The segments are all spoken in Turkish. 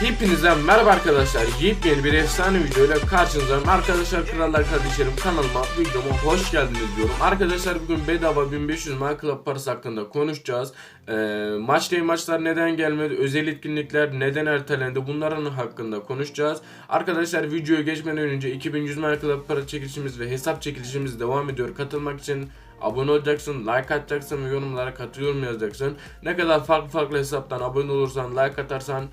Hepinize merhaba arkadaşlar. Yepyeni bir efsane videoyla karşınızdayım. Arkadaşlar krallar kardeşlerim kanalıma videoma hoş geldiniz diyorum. Arkadaşlar bugün bedava 1500 My Club parası hakkında konuşacağız. Ee, maç değil maçlar neden gelmedi? Özel etkinlikler neden ertelendi? Bunların hakkında konuşacağız. Arkadaşlar videoya geçmeden önce 2100 My Club para çekilişimiz ve hesap çekilişimiz devam ediyor. Katılmak için Abone olacaksın, like atacaksın ve yorumlara katılıyorum yazacaksın. Ne kadar farklı farklı hesaptan abone olursan, like atarsan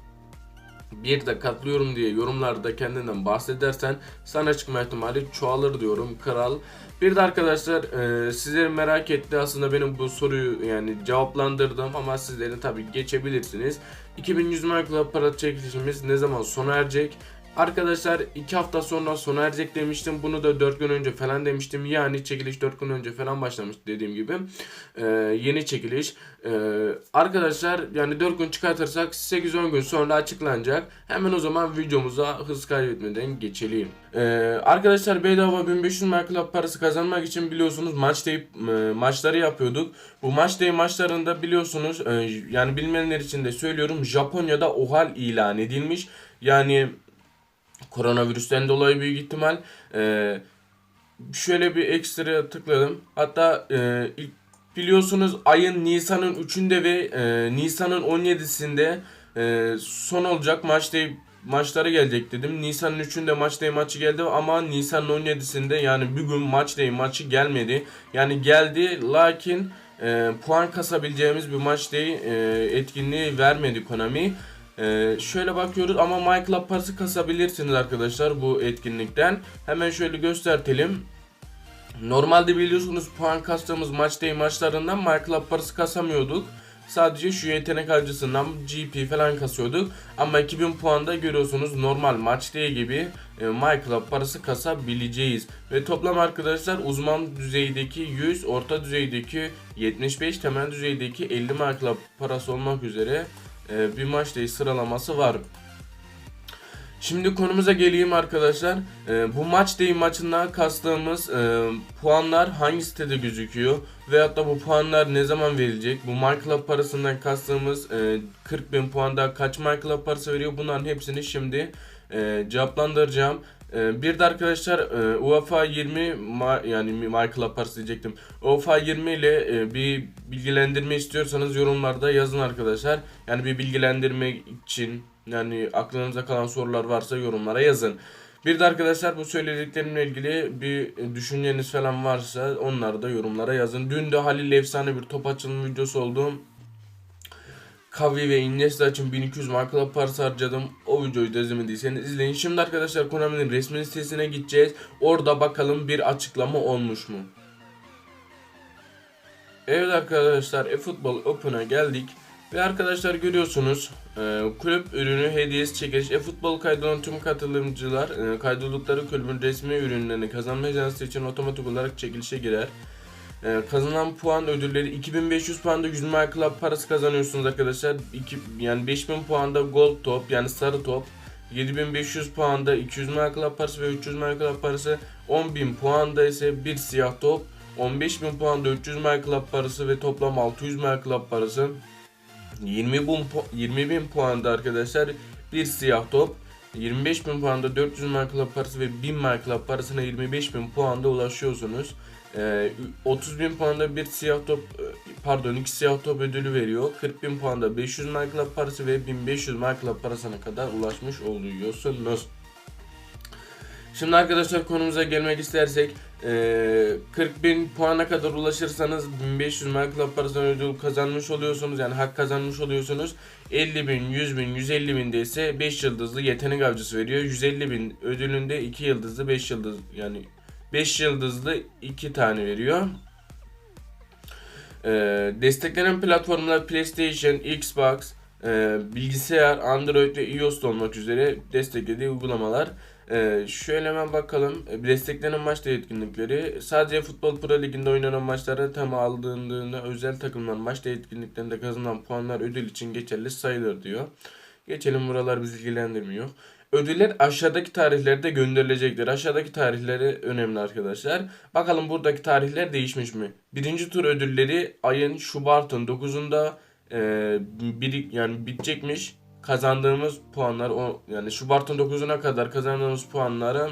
bir de katılıyorum diye yorumlarda kendinden bahsedersen sana çıkma ihtimali çoğalır diyorum kral. Bir de arkadaşlar e, sizlerin merak ettiği aslında benim bu soruyu yani cevaplandırdım ama sizlerin tabi geçebilirsiniz. 2100 Minecraft para çekilişimiz ne zaman sona erecek? Arkadaşlar 2 hafta sonra sona erecek demiştim. Bunu da 4 gün önce falan demiştim. Yani çekiliş 4 gün önce falan başlamış dediğim gibi. Ee, yeni çekiliş. Ee, arkadaşlar yani 4 gün çıkartırsak 8-10 gün sonra açıklanacak. Hemen o zaman videomuza hız kaybetmeden geçelim. Ee, arkadaşlar bedava 1500 Minecraft parası kazanmak için biliyorsunuz maç deyip e, maçları yapıyorduk. Bu maç day maçlarında biliyorsunuz e, yani bilmeyenler için de söylüyorum Japonya'da OHAL ilan edilmiş. Yani koronavirüsten dolayı büyük ihtimal e, şöyle bir ekstra tıkladım. Hatta e, ilk biliyorsunuz ayın Nisan'ın 3'ünde ve e, Nisan'ın 17'sinde e, son olacak maç değil maçları gelecek dedim. Nisan'ın 3'ünde maç day maçı geldi ama Nisan'ın 17'sinde yani bugün maç day maçı gelmedi. Yani geldi lakin e, puan kasabileceğimiz bir maç day e, etkinliği vermedi Konami. Ee, şöyle bakıyoruz ama My Club parası kasabilirsiniz arkadaşlar bu etkinlikten. Hemen şöyle göstertelim. Normalde biliyorsunuz puan kastığımız maç değil maçlarından My Club parası kasamıyorduk. Sadece şu yetenek avcısından GP falan kasıyorduk. Ama 2000 puanda görüyorsunuz normal maç değil gibi e, My Club parası kasabileceğiz. Ve toplam arkadaşlar uzman düzeydeki 100, orta düzeydeki 75, temel düzeydeki 50 My Club parası olmak üzere e, bir maç değil sıralaması var. Şimdi konumuza geleyim arkadaşlar. E, bu maç değil maçından kastığımız e, puanlar hangi sitede gözüküyor? Veyahut da bu puanlar ne zaman verilecek? Bu My parasından kastığımız e, 40 bin puanda kaç My Club parası veriyor? Bunların hepsini şimdi e, cevaplandıracağım. E, bir de arkadaşlar e, UEFA 20 ma- yani Club parası diyecektim. UEFA 20 ile e, bir bilgilendirme istiyorsanız yorumlarda yazın arkadaşlar. Yani bir bilgilendirme için yani aklınıza kalan sorular varsa yorumlara yazın. Bir de arkadaşlar bu söylediklerimle ilgili bir düşünceniz falan varsa onları da yorumlara yazın. Dün de Halil efsane bir top açılım videosu oldu. Kavi ve Iniesta için 1200 markalı parası harcadım. O videoyu da izlemediyseniz izleyin. Şimdi arkadaşlar Konami'nin resmi sitesine gideceğiz. Orada bakalım bir açıklama olmuş mu? Evet arkadaşlar eFootball Open'a geldik. Ve arkadaşlar görüyorsunuz e, kulüp ürünü hediyesi çekiliş e-futbol kaydolan tüm katılımcılar e, kaydoldukları kulübün resmi ürünlerini kazanma şansı için otomatik olarak çekilişe girer. E, kazanılan puan ödülleri 2500 puanda 100 My Club parası kazanıyorsunuz arkadaşlar. İki, yani 5000 puanda gold top yani sarı top. 7500 puanda 200 My Club parası ve 300 My Club parası. 10.000 puanda ise bir siyah top. 15.000 puanda 300 My Club parası ve toplam 600 My Club parası. 20 bin, 20 bin arkadaşlar bir siyah top. 25 bin puanda 400 My Club parası ve 1000 My Club parasına 25 bin puanda ulaşıyorsunuz. Ee, 30 bin puanda bir siyah top e, pardon iki siyah top ödülü veriyor. 40 bin puanda 500 My Club parası ve 1500 My Club parasına kadar ulaşmış oluyorsunuz. Şimdi arkadaşlar konumuza gelmek istersek e, 40 bin puana kadar ulaşırsanız 1500 My Club parasından ödül kazanmış oluyorsunuz. Yani hak kazanmış oluyorsunuz. 50 bin, 100 bin, 150 bin de ise 5 yıldızlı yetenek avcısı veriyor. 150 bin ödülünde 2 yıldızlı 5 yıldız yani 5 yıldızlı 2 tane veriyor. E, desteklenen platformlar PlayStation, Xbox, e, bilgisayar, Android ve iOS olmak üzere desteklediği uygulamalar. Ee, şöyle hemen bakalım. Ee, Desteklenen maç da etkinlikleri. Sadece Futbol Pro Ligi'nde oynanan maçlara tema aldığında özel takımlar maç da etkinliklerinde kazanılan puanlar ödül için geçerli sayılır diyor. Geçelim buralar bizi ilgilendirmiyor. Ödüller aşağıdaki tarihlerde gönderilecektir. Aşağıdaki tarihleri önemli arkadaşlar. Bakalım buradaki tarihler değişmiş mi? Birinci tur ödülleri ayın Şubat'ın 9'unda e, bir, yani bitecekmiş. kazandığımız puanlar o yani Şubat'ın 9'una kadar kazandığımız puanları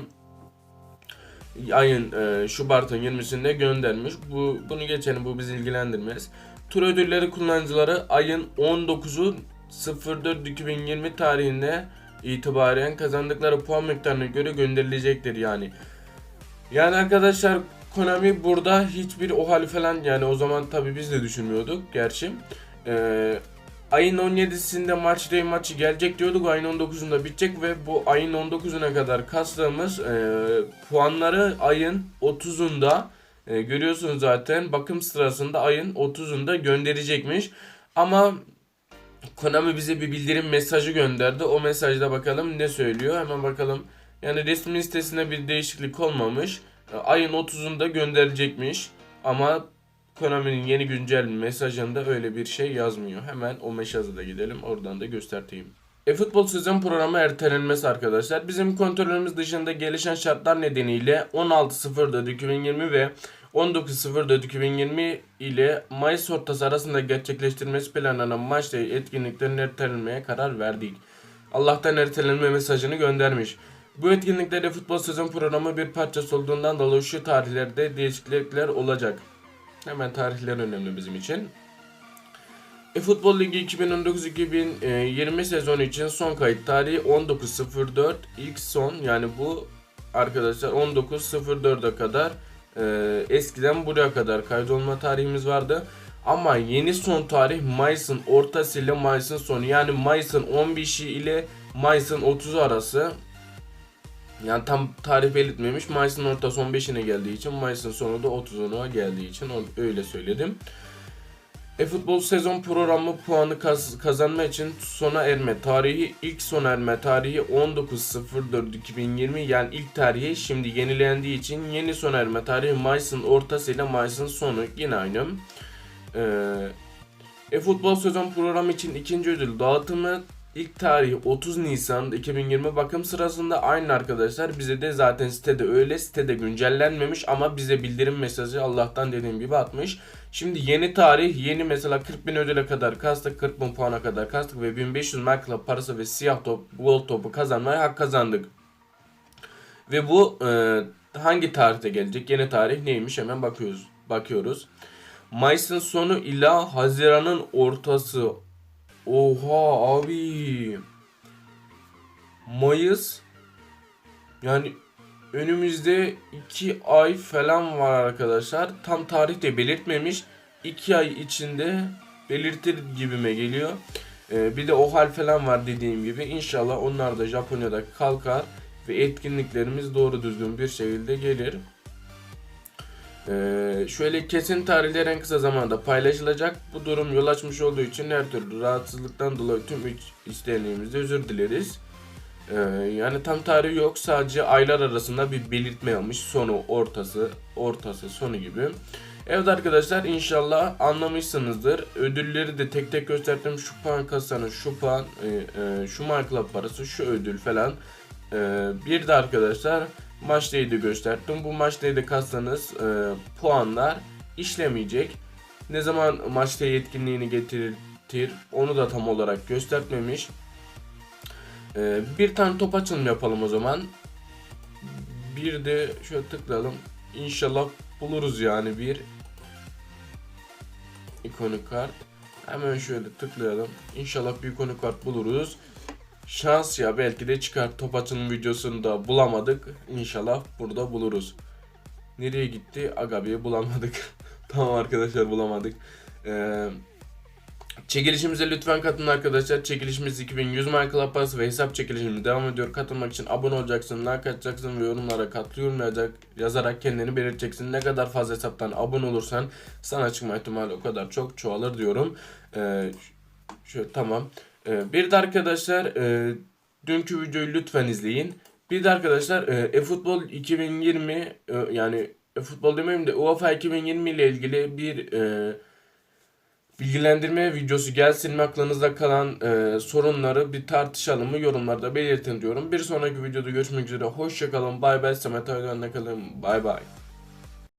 ayın e, Şubat'ın 20'sinde göndermiş. Bu bunu geçelim bu bizi ilgilendirmez. Tur ödülleri kullanıcıları ayın 19'u 04-2020 tarihinde itibaren kazandıkları puan miktarına göre gönderilecektir yani. Yani arkadaşlar Konami burada hiçbir OHAL falan yani o zaman tabi biz de düşünmüyorduk gerçi. Ee, ayın 17'sinde maç day maçı gelecek diyorduk ayın 19'unda bitecek ve bu ayın 19'una kadar kastığımız e, puanları ayın 30'unda e, görüyorsunuz zaten bakım sırasında ayın 30'unda gönderecekmiş. Ama Konami bize bir bildirim mesajı gönderdi. O mesajda bakalım ne söylüyor. Hemen bakalım. Yani resmi sitesinde bir değişiklik olmamış. E, Ayın 30'unda gönderecekmiş. Ama Konami'nin yeni güncel mesajında öyle bir şey yazmıyor. Hemen o mesaja da gidelim. Oradan da göstereyim. E-futbol sezon programı ertelenmesi arkadaşlar. Bizim kontrolümüz dışında gelişen şartlar nedeniyle 16.04.2020 ve 19.04.2020 ile Mayıs ortası arasında gerçekleştirmesi planlanan maç ve etkinliklerin ertelenmeye karar verdik. Allah'tan ertelenme mesajını göndermiş. Bu etkinliklerde futbol sezon programı bir parçası olduğundan dolayı şu tarihlerde değişiklikler olacak. Hemen tarihler önemli bizim için. E Futbol Ligi 2019-2020 sezonu için son kayıt tarihi 19.04 ilk son yani bu arkadaşlar 19.04'e kadar e, eskiden buraya kadar kaydolma tarihimiz vardı. Ama yeni son tarih Mayıs'ın ortası ile Mayıs'ın sonu yani Mayıs'ın 15'i ile Mayıs'ın 30'u arası yani tam tarih belirtmemiş. Mayıs'ın ortası 15'ine geldiği için Mayıs'ın sonu da 30'una geldiği için öyle söyledim. E-futbol sezon programı puanı kaz- kazanma için sona erme. Tarihi ilk sona erme. Tarihi 19.04.2020 yani ilk tarihi şimdi yenilendiği için yeni sona erme. Tarihi Mayıs'ın ortası ile Mayıs'ın sonu. Yine aynı. Ee, e-futbol sezon programı için ikinci ödül dağıtımı ilk tarihi 30 Nisan 2020 bakım sırasında aynı arkadaşlar bize de zaten sitede öyle sitede güncellenmemiş ama bize bildirim mesajı Allah'tan dediğim gibi atmış. Şimdi yeni tarih yeni mesela 40 bin ödüle kadar kastık 40 bin puana kadar kastık ve 1500 mark parası ve siyah top gold topu kazanmaya hak kazandık. Ve bu e, hangi tarihte gelecek? Yeni tarih neymiş? Hemen bakıyoruz. Bakıyoruz. Mayıs'ın sonu ila Haziran'ın ortası. Oha abi. Mayıs yani önümüzde 2 ay falan var arkadaşlar. Tam tarih de belirtmemiş. 2 ay içinde belirtir gibime geliyor. Ee, bir de OHAL falan var dediğim gibi. İnşallah onlar da Japonya'da kalkar ve etkinliklerimiz doğru düzgün bir şekilde gelir. Ee, şöyle kesin tarihler en kısa zamanda paylaşılacak. Bu durum yol açmış olduğu için her türlü rahatsızlıktan dolayı tüm üç isteyenlerimizde özür dileriz. Ee, yani tam tarih yok sadece aylar arasında bir belirtme yapmış sonu ortası ortası sonu gibi. Evet arkadaşlar inşallah anlamışsınızdır. Ödülleri de tek tek gösterdim. Şu puan kasanın şu puan e, e, şu markla parası şu ödül falan. Ee, bir de arkadaşlar maç değdi gösterdim. Bu maç değdi kasanız e, puanlar işlemeyecek. Ne zaman maç değdi etkinliğini getirir onu da tam olarak göstermemiş. Ee, bir tane top açılım yapalım o zaman. Bir de şöyle tıklayalım. İnşallah buluruz yani bir ikonik kart. Hemen şöyle tıklayalım. İnşallah bir ikonik kart buluruz. Şans ya belki de çıkar. Top açılım videosunu da bulamadık. İnşallah burada buluruz. Nereye gitti? Agabi'yi bulamadık. tamam arkadaşlar bulamadık. Eee Çekilişimize lütfen katılın arkadaşlar. Çekilişimiz 2100 Michael Parası ve hesap çekilişimiz devam ediyor. Katılmak için abone olacaksın, like atacaksın ve yorumlara katılıyorum yazacak, yazarak kendini belirteceksin. Ne kadar fazla hesaptan abone olursan sana çıkma ihtimali o kadar çok çoğalır diyorum. Ee, şöyle tamam. Ee, bir de arkadaşlar e, dünkü videoyu lütfen izleyin. Bir de arkadaşlar e, eFootball 2020 e, yani eFootball demeyeyim de UEFA 2020 ile ilgili bir bilgilendirme videosu gelsin mi aklınızda kalan sorunları bir tartışalım mı yorumlarda belirtin diyorum. Bir sonraki videoda görüşmek üzere. Hoşçakalın. Bay bay. Samet Aydoğan'la kalın. Bay bay.